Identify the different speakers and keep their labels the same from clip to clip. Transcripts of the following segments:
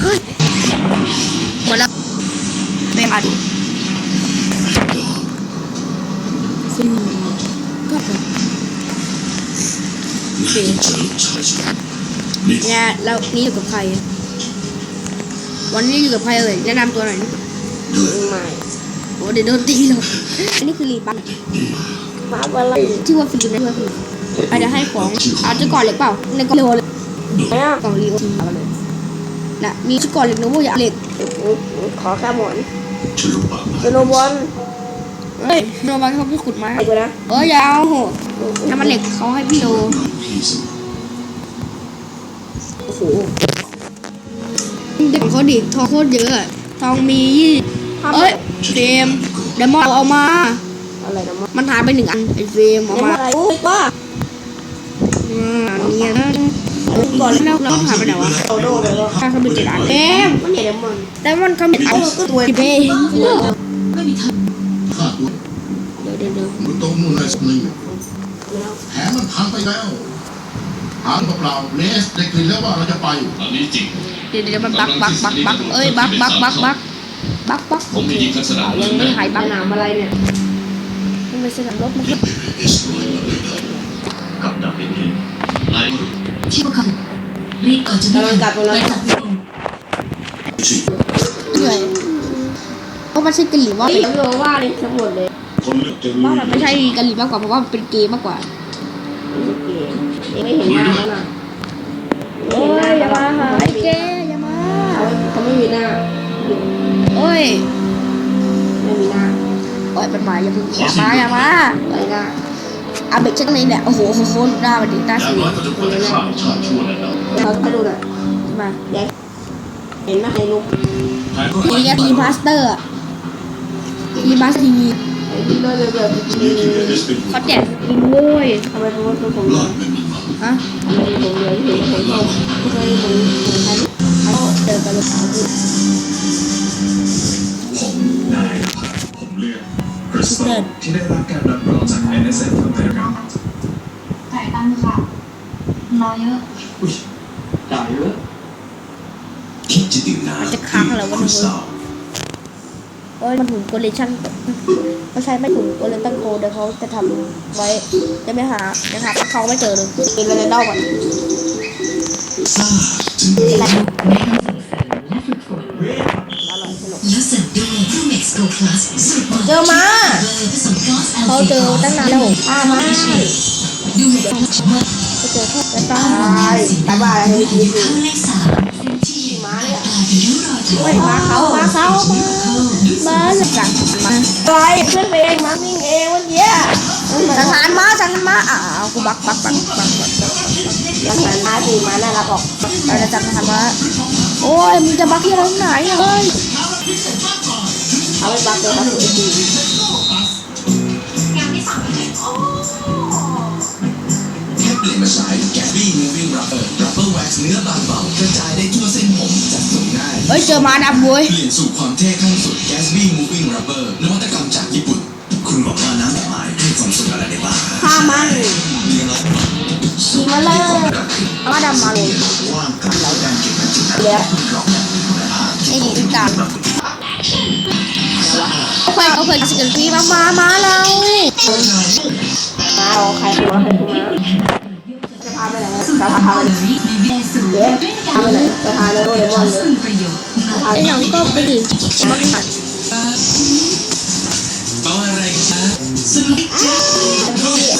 Speaker 1: เฮ้ยหมดแล้วไปมาดิซึ่งก็เป็นโอเคเนี่ยแล้วนี่อยู่กับใคร วันนี้อยู่กับใครเอ่ยแนะนำตัวหน่อยนะ
Speaker 2: ไม่
Speaker 1: โอ้เดี๋ยวโดนตีหรอกอันนี้คือรีบัน
Speaker 2: มาอะไร
Speaker 1: ชื่อว่าฟิลนะชื่อว่าฟิลอาจจะให้ของอาจจะก่อนเล็กเปล่าในกล่องเลยกล่องรีโอทีเอาเลย นะมีชุดก่อนเหล็กนะเว้ยอย่าเหล็ก
Speaker 2: ขอแค่หมอนสโนบอล
Speaker 1: เฮ้ยโนบันเขาไปขุดมา
Speaker 2: ไอ้กูนะ
Speaker 1: เอ้ยอยาวโหน้ำมันเหล็กเขาให้พี่โดโอ้โหเด็กของเขาดิทองโคตรเยอะอะทองมียี่เอ้ยเฟรมเดมอนเอามา
Speaker 2: อะไรนะมั้ง
Speaker 1: มันหายไปหนึ่งอันไอ้เฟรมเอามา
Speaker 2: อะไรโอ้ยป้า
Speaker 1: อ่าเนี่ยนะ ก่อนแล้วเราหาไปไหนวะข้าเขาเป็นเจ็ดอันเฟรม
Speaker 2: มันเห็นมัน
Speaker 1: แต่มันเขาเป็นอันตัวเฟรม
Speaker 3: ไม่มีทาง
Speaker 4: ข้ตัว
Speaker 1: เดี๋ยวเดี๋ยวเดี๋ยว
Speaker 4: มันตรงนู่นเลยสักหนึ่งแผลมันพังไปแล้วถามเปล่าเลสได้กลิ่นแล้วว่าเราจะไป
Speaker 3: อันนี้จริง
Speaker 1: เดี๋ยวเดี๋ยวมันบักบักบักบักเอ้ยบักบักบักบักบักบัก
Speaker 3: ผมได้ยิงลักษณะ
Speaker 1: ยังไม่หายบัก
Speaker 2: หนามอะไรเนี่ย
Speaker 1: มันเป็นสนามรบมันก็
Speaker 3: กับดักเป็นเองนาย
Speaker 5: ที่พวกเขารีบก่อนจะไม่
Speaker 2: กำลังกลับกำลัง
Speaker 5: ไป
Speaker 2: กลั
Speaker 5: จั
Speaker 2: บบ
Speaker 1: เหนื่อยเพราะมันใช่กะหรี่ว่า
Speaker 2: เฮ้ยโยว่าเลยทั้งหมดเลย
Speaker 3: คนเลือกจะรู้
Speaker 1: ว่ามันไม่ใช่กะหรี่มากกว่าเพราะว่ามันเป็นเกย์มากกว่า
Speaker 2: ไม่เห็นหน้าแล้วนะ
Speaker 1: โอ้ยอย่ามาหาไอ้เกย์อย่ามา
Speaker 2: เขาเขาไม่มีหน้า
Speaker 1: โอ้ย
Speaker 2: ไม่มีหน้า
Speaker 1: โอ้ยเป็นหมาอย่าเพิ่งอย่ามาอย่ามา
Speaker 2: ไม่หน้า
Speaker 1: อาเบกเช็คเลยเนี่ย โอ้โหโอ้โหน้ามันดีตา
Speaker 3: อย่า
Speaker 1: สี
Speaker 3: น้อยก็จะควรจะฆ่าชาติชั่วแล้ว
Speaker 2: เขาไปดูหน่อย
Speaker 1: มา
Speaker 2: เห็นไหมไอ้ลูก
Speaker 3: นก็
Speaker 1: ทีนี้ทีพาสเตอร์ทีพาสที
Speaker 2: ไอ้ที่เลื่อนเลื่อน
Speaker 3: นี่คือเขา
Speaker 1: แจกกินโว้ย
Speaker 2: ทำไมเป็นคนตัวผม
Speaker 4: ร
Speaker 2: เล
Speaker 4: อยดไม่มีมา
Speaker 1: ฮะ
Speaker 2: ทำไมผมเลยเห็นผมส้มไม่เคยผมใช้
Speaker 1: เขาเจอกันเลย
Speaker 6: สตัลที่ได้รับการรับรองจาก NSF อเมริกา
Speaker 5: จ่ายตังค์ค่ะรอเยอะ
Speaker 6: อุ้ยจ่ายเยอะ
Speaker 4: คิดจะดื่มน้ำ
Speaker 1: มันจะค้างอะไรวะเนี่ยโอ้ยมันถุงโกเลชั่นเขาใช้ไม่ถุงโกเลตันโคเดี๋ยวเขาจะทำไว้จะไม่หาจะหาเขาไม่เจอเลยเป็นอะไรเล่าก่อน
Speaker 4: ซ่าถึง
Speaker 5: ในคำสั่งเสริมและฝึกฝนแล้วเสริมด้วยผู้เม็ก
Speaker 2: เจอมา
Speaker 5: เขา
Speaker 1: เจอตั้งนานแล้ว
Speaker 2: พามา
Speaker 5: ดูเม็กซ์มา
Speaker 1: เจอแค่จะตา
Speaker 2: ยตายบ้าอะไร
Speaker 5: ที่
Speaker 2: มาเล
Speaker 5: ยเป็นริ้วรอยถล
Speaker 1: เฮ้ย
Speaker 5: อก
Speaker 1: มาเขามาเขามามาเลยกันมา
Speaker 2: อะไรขึ้นเองมาวิ่งเองเมื่อกี้ย
Speaker 1: ทหารมาทหารมาอ้าวกูบักบักบักบักบัก
Speaker 2: ยังหันมาสิมาน่ารักออก
Speaker 1: ไปแล้วจับทหารมาโอ้ยมึงจะบักที่อะไรไหนเฮ้ย
Speaker 2: เฮ้
Speaker 1: ยเจอมาดับเว้ย
Speaker 4: เปลี่ยนสู่ความเท่ขั้นสุด Gatsby Moving Rubber นวัตกรรมจากญี่ปุ่น คุณบอกว่าน้ำดอกไม้ให้ความสุขอะไรได้บ้าง
Speaker 2: ฆ่ามัน
Speaker 4: เรียงร้อย
Speaker 2: ขี่มาเลย
Speaker 1: มาดับมาเลย
Speaker 4: ว่างกับแล้วการเก็บบรรจุน้ำ
Speaker 2: เดี๋ยว
Speaker 4: กรอกแบบมีคุณภาพ
Speaker 1: ไอ้ดีอีกตามเขาเคยเขาเคยสกิลฟีมามามาเรา
Speaker 2: มาเอาใครตัวใครตัวมาจะพาไปไหน
Speaker 5: สูตร
Speaker 2: จะ
Speaker 5: ขอ
Speaker 2: พางไป
Speaker 5: เบ
Speaker 2: ไหน
Speaker 5: อร์รี่ในวิทยาสูตร
Speaker 2: เดี๋ยว
Speaker 5: ด้วย
Speaker 2: พาไปไหนจะพาเลยโดเรมอนเลย
Speaker 5: ซึ่งประโยชน์
Speaker 1: ไอ้หนังก็ไปดิมันหัน
Speaker 4: เอาอะไรกันนะ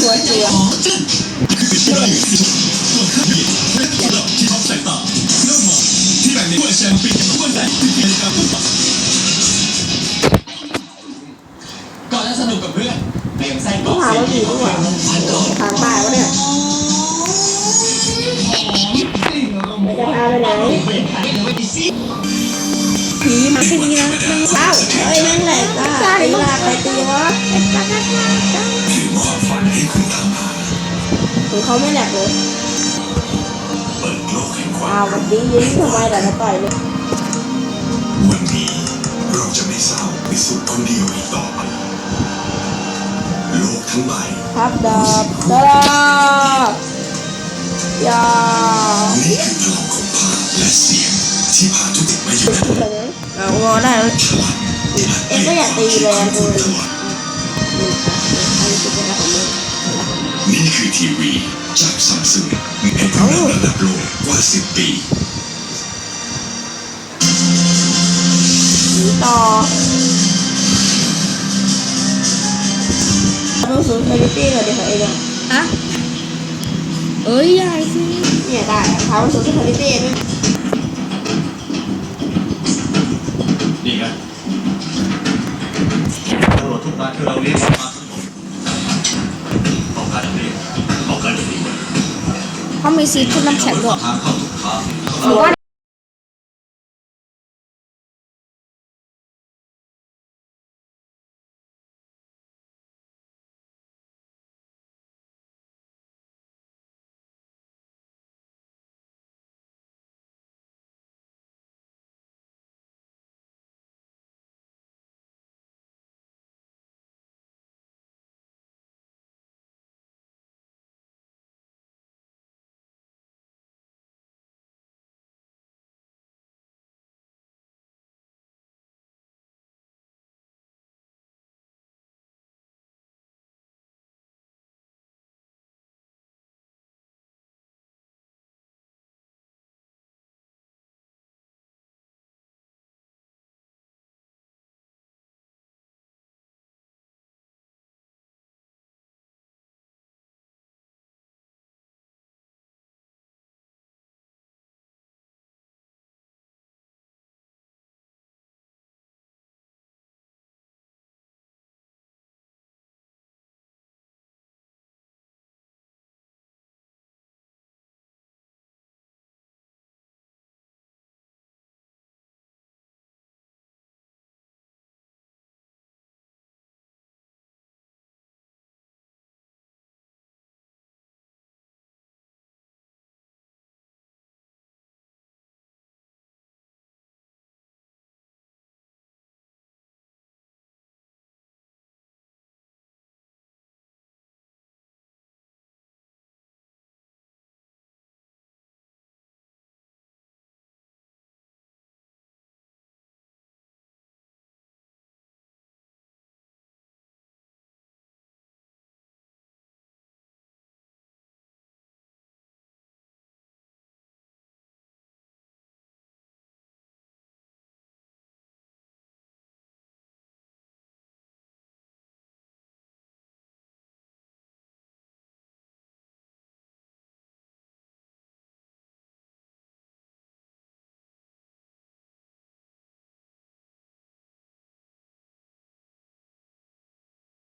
Speaker 2: หัวเสีย
Speaker 4: ที่แบบนี้แชมเปี้ยนทั่วใจที่เป็นการสนุกก่อนจะสนุกกับเพื่อนเตรียมไส้กรอก
Speaker 2: พา
Speaker 4: เส้น
Speaker 2: ว่าผี
Speaker 4: ที่
Speaker 2: ด้วย
Speaker 4: พันกรอบ
Speaker 2: ทางใต้วะเนี่ยจะพาไปไหน
Speaker 1: มาแค่นี้นะมัน
Speaker 2: เอ้าเอ้ยนั่นแหละจ้าตีลาใครตีวะ
Speaker 4: คือมอบฝันให้คุณตามหา
Speaker 2: ถึงเขาไม่แหลกเลย
Speaker 4: วา
Speaker 2: อ้าววันนี้ยิ้มทำไมแต่จะต่อยเลย
Speaker 4: วันนี้เราจะไม่เศร้าไปสุขคนเดียวอีกต่อไปโลกทั้งใบ
Speaker 2: ครับดาบดาบยา
Speaker 4: นี่คือพลังของภาพและเสียงที่ผ่านทุกสิ่งมาอยู่
Speaker 2: ถูก เลยนะ
Speaker 1: เอางอได้แล้ว
Speaker 4: ฉลาด
Speaker 2: เอ็งก็อย่าตีแรงเกิน
Speaker 4: ตลอด
Speaker 2: นี่ค่ะอันนี้คือเป็นอะไรของมึง
Speaker 4: นี่คือทีวีจากซัมซุงมีเอกลักษณ์ระดับโลกกว่า 10 ปี
Speaker 2: หนีต่อเอาดูสูงคุณภาพก่อนเดี๋ยวเขาเองอะ
Speaker 1: อะเอ้ยยายสิ
Speaker 2: เนี่ยได้ถามว่าสูงคุณภาพไห
Speaker 6: ตำรวจทุกนายที่เราเรียกมาทั้งหมดต้องการจะเรียกต้องการจะหนี
Speaker 1: เขามีซีขึ้นน้ำแข็งด้วย หรือว่า